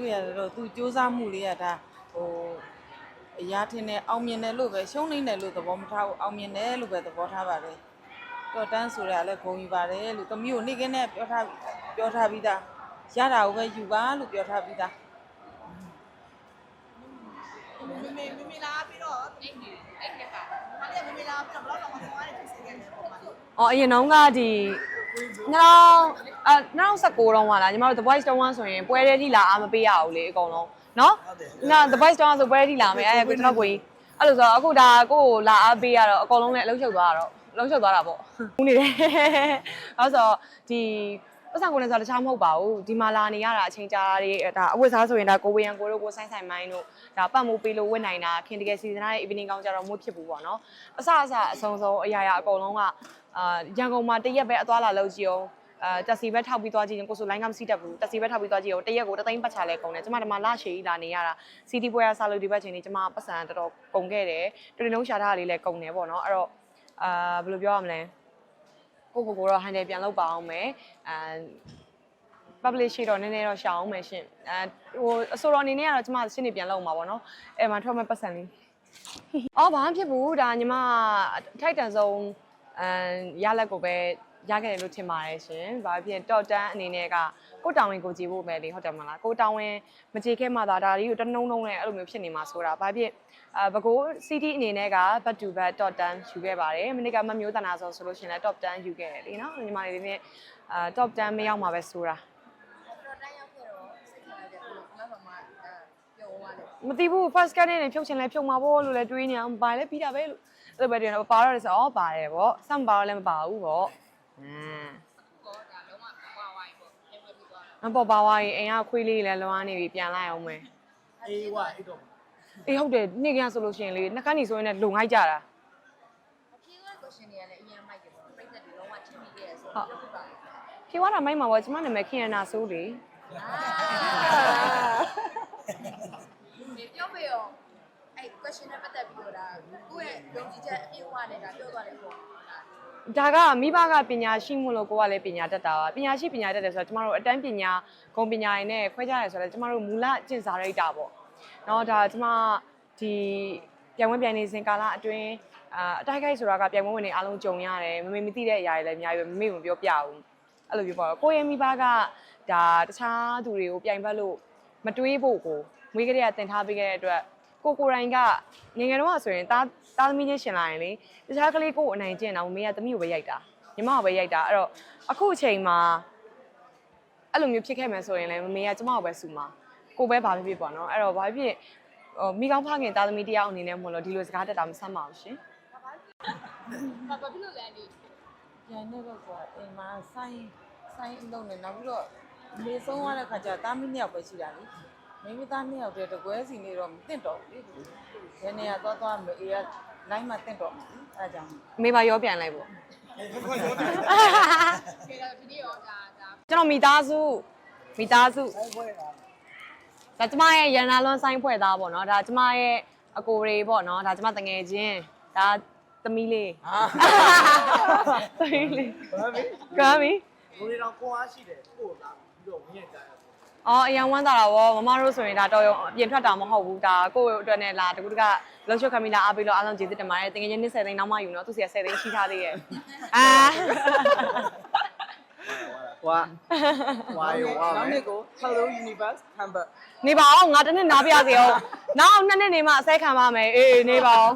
တွေ့ရတယ်တော့သူစူးစမ်းမှုလေးကဒါဟိုအရာထင်တယ်အောင်မြင်တယ်လို့ပဲရှုံးနေတယ်လို့သဘောမထားဘူးအောင်မြင်တယ်လို့ပဲသဘောထားပါတယ်တော့တန်းဆိုရလည်းဂုံယူပါတယ်လို့သမီးကိုနေ့ကင်းနဲ့ပြောထားပြောထားပြီးသားရတာကိုပဲယူပါလို့ပြောထားပြီးသားမေမေမေမေလာပြီးတော့အဲ့ဒီအဲ့ဒီကဘာလဲမေမေလာပြီးတော့ဘလောက်တော့မသွားတယ်ဖြစ်ခဲ့တယ်ပေါ့ပါလို့အော်အရင်တုန်းကဒီ 2000အ2019တုန်းကလားညီမတို့ The Voice တုန်းကဆိုရင်ပွဲတဲ့ထိလာအားမပေးရဘူးလေအကုန်လုံးနော်နာ The Voice တုန်းကဆိုပွဲတဲ့ထိလာမယ်အဲ့ကိုကျွန်တော်ကိုကြီးအဲ့လိုဆိုတော့အခုဒါကိုကိုလာအားပေးရတော့အကုန်လုံးလည်းအလုံးချုပ်သွားတာတော့အလုံးချုပ်သွားတာပေါ့ဦးနေတယ်အဲ့ဆိုတော့ဒီ ပတ်စံကိုလည်းဆိုတော့တခြားမဟုတ်ပါဘူးဒီမှာလာနေရတာအချိန်ကြာတွေဒါအဝတ်စားဆိုရင်ဒါကိုဝေယံကိုတို့ကိုဆိုင်ဆိုင်မိုင်းတို့ဒါပတ်မိုးပေးလို့ဝတ်နိုင်တာခင်တကယ်စီစဉ်ထားတဲ့ evening ကောင်းကြတော့မို့ဖြစ်ဘူးပေါ့နော်အစအစအဆုံးဆုံးအရာရာအကုန်လုံးကအာရန်ကုန်မှာတရက်ပဲအသွားလာလုပ်ကြည့်အောင်အာတက်စီဘက်ထောက်ပြီးသွားကြည့်ရင်ကိုဆိုလိုင်းကမစီးတတ်ဘူးတက်စီဘက်ထောက်ပြီးသွားကြည့်အောင်တရက်ကိုတသိန်းပတ်ချလဲကုန်တယ်ကျမဒီမှာလရှည်ကြီးလာနေရတာစီတီပွဲရဆာလို့ဒီဘက်ချိန်นี้ကျမပတ်စံတော်တော်ကုန်ခဲ့တယ်တူတူလုံးရှာထားတာလေးလည်းကုန်တယ်ပေါ့နော်အဲ့တော့အာဘယ်လိုပြောရမလဲ ကိုကိုကိုတော့ handle ပြန်လုပ်ပါအောင်မယ်အာ publish ရှိတော့နည်းနည်းတော့ရှောင်အောင်မယ်ရှင်အဲဟိုအစိုးရအနေနဲ့ကတော့ကျမရှင်းနေပြန်လုပ်မှာပေါ့နော်အဲမှာထွက်မဲ့ပတ်စံလေးအော်ဘာမှဖြစ်ဘူးဒါညီမထိုက်တန်ဆုံးအမ်ရလက်ကိုပဲ ရခဲ့တယ်လို့ထင်ပါတယ်ရှင်ဘာဖြစ်တော့တန်းအနေနဲ့ကကိုတောင်ဝင်ကိုကြည့်ဖို့ပဲလေဟုတ်တယ်မလားကိုတောင်ဝင်မကြည့်ခဲ့မှသာဒါလေးကိုတနှုံနှုံနဲ့အဲ့လိုမျိုးဖြစ်နေမှာဆိုတာဘာဖြစ်အာဘကို CD အနေနဲ့က back to back top 10ယူခဲ့ပါတယ်မိနစ်ကမမျိုးတနာဆိုဆိုလို့ရှင်လဲ top 10ယူခဲ့တယ်လေနော်ညီမလေးတွေနဲ့အာ top 10မရောက်မှာပဲဆိုတာတော့တိုင်းရောက်ခဲ့တော့စိတ်ခါရတယ်ဘယ်လိုမှမမပြောသွားတယ်မသိဘူး first scan နဲ့ဖြုတ်ချင်လဲဖြုတ်မှာပေါ့လို့လဲတွေးနေအောင်ပါလဲပြီးတာပဲလို့အဲ့လိုပဲတွေးနေပါတော့လေဆိုတော့ပါတယ်ပေါ့စမ်းပါတော့လည်းမပါဘူးပေါ့ အမ်ကောဒါလုံးဝပွားဝိုင်းပေါ့ပြန်ပြီးသွားမပေါ်ပါဝါရင်အိမ်ကခွေးလေးလည်းလွမ်းနေပြီပြန်လိုက်အောင်မယ်အေးဝအဲ့တော့အေးဟုတ်တယ်နေ့ကဆိုလို့ရှိရင်လေနှကန်းနေဆိုရင်လည်းလုံငိုက်ကြတာအဖြေက question တွေကလည်းအရင်မိုက်တယ်ပေါ့ပြိသက်တွေလုံးဝချင်းမိခဲ့ရဆိုတော့ဟုတ်ပါဖြေသွားတာမိုက်မှာပေါ့ကျမနာမည်ခင်ရနာဆိုးလေဒီပြောမေရောအဲ့ question နဲ့ပတ်သက်ပြီးတော့ဒါကိုယ့်ရဲ့ယုံကြည်ချက်အပြည့်အဝနဲ့ဒါပြောသွားတယ်ပေါ့ ဒါကမိဘကပညာရှိမှုလို့ကိုကလည်းပညာတတ်တာပါပညာရှိပညာတတ်တယ်ဆိုတော့ကျမတို့အတန်းပညာဂုံပညာရည်နဲ့ခွဲခြားရယ်ဆိုတော့ကျမတို့မူလအကျင့်စာရိတ်တာပေါ့နော်ဒါကျမဒီပြန်ဝင်ပြန်နေစဉ်ကာလအတွင်းအာအတိုက်ခိုက်ဆိုတာကပြန်ဝင်ဝင်နေအားလုံးကြုံရတယ်မမေမသိတဲ့အရာတွေလည်းအများကြီးပဲမမေမပြောပြဘူးအဲ့လိုမျိုးပေါ့ကိုရဲ့မိဘကဒါတခြားသူတွေကိုပြိုင်ဘက်လို့မတွေးဖို့ကိုမွေးကလေးကတင်ထားပေးခဲ့တဲ့အတွက် ကိုကိုရိုင်းကငယ်ငယ်တော့ဆိုရင်တားတားသမီးချင်းရှင်လာရင်လေတခြားကလေးကိုကိုအနိုင်ကျင့်တာမမေကသမီးကိုပဲရိုက်တာညီမကပဲရိုက်တာအဲ့တော့အခုအချိန်မှာအဲ့လိုမျိုးဖြစ်ခဲ့မယ်ဆိုရင်လည်းမမေကကျမကိုပဲစူမှာကိုပဲဘာဖြစ်ဖြစ်ပေါ့နော်အဲ့တော့ဘာဖြစ်ဖြစ်ဟိုမိကောင်းဖခင်တာသမီးတယောက်အနေနဲ့မဟုတ်လို့ဒီလိုစကားတက်တာမဆမ်းပါဘူးရှင်ဘာဘာဖြစ်လို့လဲဒီပြန်နေတော့ကွာအိမ်မှာဆိုင်ဆိုင်အလုပ်နဲ့နောက်ပြီးတော့နေဆုံးသွားတဲ့ခါကျတားမီးနှစ်ယောက်ပဲရှိတာလေ မိမိသားနှစ်ယောက်တည်းတကွဲစီနေတော့မတင့်တော့ဘူးလေဘယ်နေရာသွားသွားမလို့အေးကလိုင်းမှာတင့်တော့မှာလေအဲဒါကြောင့်အမေပါရောပြန်လိုက်ပေါ့ကေတော့ဒီနေ့ရောဒါဒါကျွန်တော်မိသားစုမိသားစုဆိုင်ပွဲတာဒါကျမရဲ့ရန်နာလွန်ဆိုင်ဖွဲ့သားပေါ့နော်ဒါကျမရဲ့အကိုတွေပေါ့နော်ဒါကျမတငယ်ချင်းဒါသမီးလေးဟာသမီးလေးဘာပဲကမ်းပြီလူတွေတော့ကိုအားရှိတယ်ကို့လာပြီးတော့ဝင်ရကြရ အော်အရင်ဝမ်းသာတာဗောမမတို့ဆိုရင်ဒါတော်ရုံအပြင်ထွက်တာမဟုတ်ဘူးဒါကိုယ့်အတွက်နဲ့လာတကူတကလှုပ်ရှုပ်ခမီလာအားပေးလို့အားလုံးကျေးဇူးတင်ပါတယ်တကယ်ချင်း20သိန်းနောက်မှယူနော်သူစီက10သိန်းရှိထားသေးရဲ့အာဝါဝါရောဝါနောက်မယ်နေ့ကို Hello Universe Hamburg နေပါအောင်ငါတစ်နှစ်နားပြစေအောင်နောက်နှစ်နှစ်နေမှအစဲခံပါမယ်အေးအေးနေပါအောင်